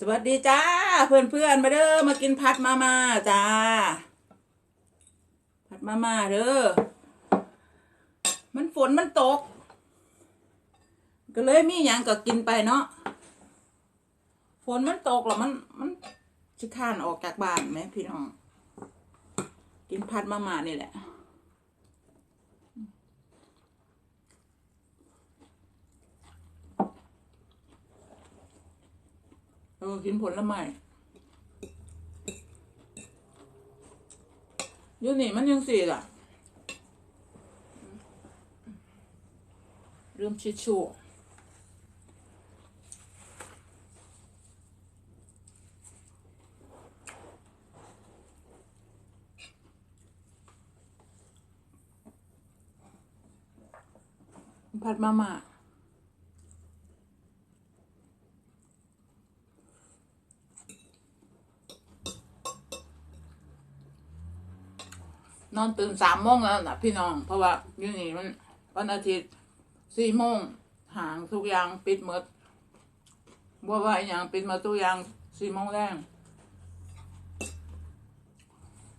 สวัสดีจ้า เพื่อนเพื่อนมาเด้อมากินผัดมาม่าจ้า ผัดมาม่าเด้อมันฝนมันตก ก็เลยมีอย่างก็กินไปเนาะฝนมันตกแล้วมันมันชิข้านออกจากบ้านไหมพี่น้อง กินผัดมาม่านี่แหละ ออกินผลไม้ยูนี่มันยังสี่ล่ะเริ่มชิดชูผัดมาม่า นอนตื่นสามโมงแล้วนะพี่น้อง เพราะว่าอยู่นี่มันวันอาทิตย์สี่โมงหางทุกอย่างปิดหมดบ่ว่าอย่างปิดมาทุกอย่างสี่โมงแรง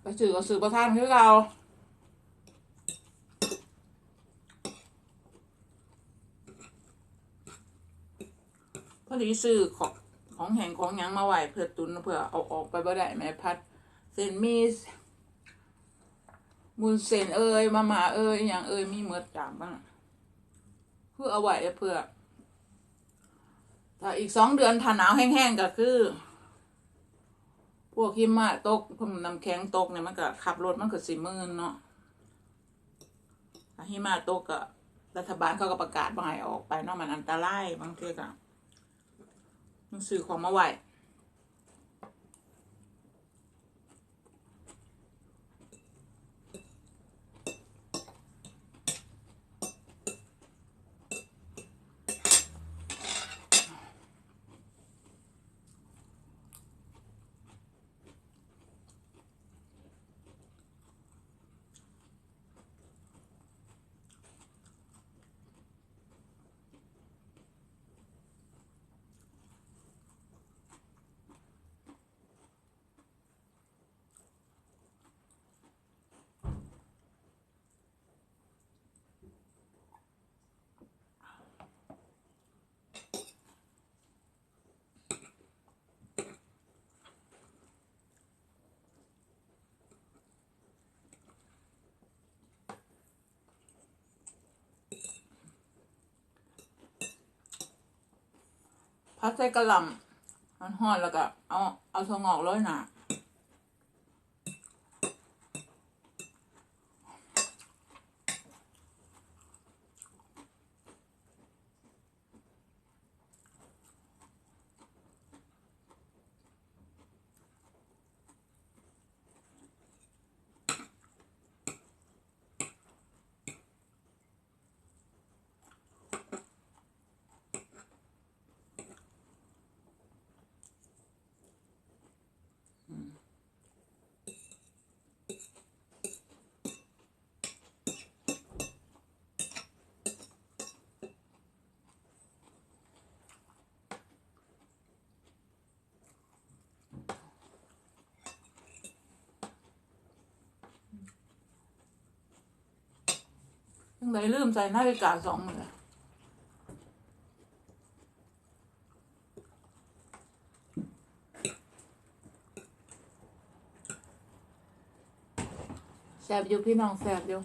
ไปสื่อก็สื่อประทานคือเราพอดีซื้อของของแห่งของยังมาไหวเพื่อตุนเพื่อเอาออกไปบ่ได้แม่พัดเซนมีส มุนเซนเอ้ยมามาเอ้ยอย่างเอ้ยมีเมือจามบ้างเพื่อเอาไว้เพื่อถ้าอีกสองเดือนถ้าหนาวแห้งๆก็คือ พวกหิมะตกพวกน้ำแข็งตกเนี่ยมันก็ขับรถมันก็สิมื่นเนาะถ้าหิมะตกก็รัฐบาลเขาก็ประกาศบางให้ออกไปเนาะมันอันตรายบางทีก็ต้องซื้อของมาไว้ ถ้าใส่กระหล่ำมันห่อนแล้วก็เอาเอาทงออกเลยนะยัง ไงลืมใส่นาฬิกาสองเลยแสบอยู่พี่น้องแสบอยู่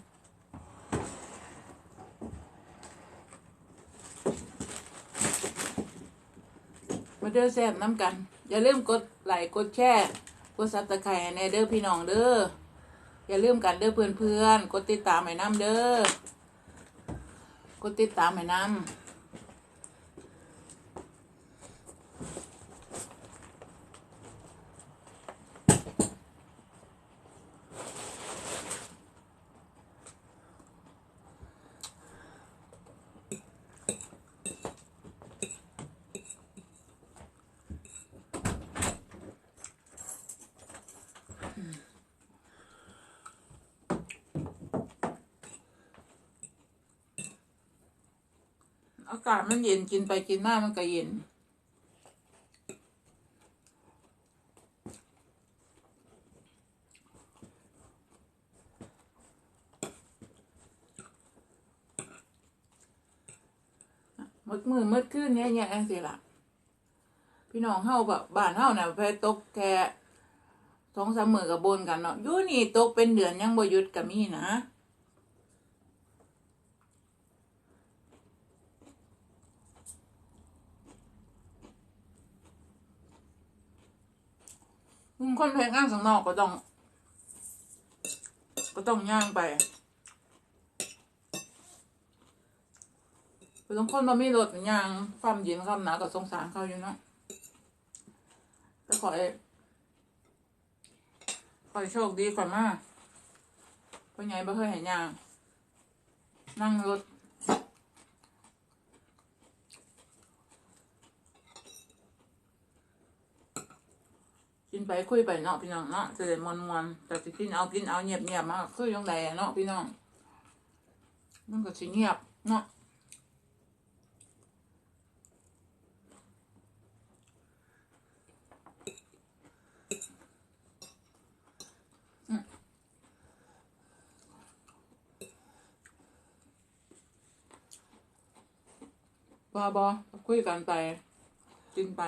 มาเด้อแซ่บน้ำกัน อย่าลืมกดไลค์กดแชร์กดซับสไครต์ในเด้อพี่น้องเด้ออย่าลืมกันเด้อเพื่อนเพื่อนๆกดติดตามให้น้ำเด้อ กดติดตามไห้น้ำากาศมันเย็นกินไปกินหน้ามันก็เย็น มืดมืดมืดขึ้นเนี่ยเนี่สิละพี่น้องเฮาแบบบ้านเฮาเนี่ยไปตกแค่สองสามหมื่นกับบนกันเนาะยุนี่ตกเป็นเดือนยังบ่ยุดกับมีนะ อืมคนเพลงอ้างสังนอกก็ต้อง ก็ต้องย่างไปคือต้องคนมามีรถย่างความเย็นความหนาวก็สงสารเขาอยู่เนาะก็ขอให้ขอให้โชคดีก่อนมาเพราะไงบ่เคยเห็นย่าง นั่งรถ นไปคุยไปเนาะพี่น้องเนาะจะได้มวนมวนๆแต่สิกินเอากินเอาเงียบเงียบมากคือยังไงเนาะพี่น้องมันก็สิเงียบเนาะบอบอคุยกันไป กินไป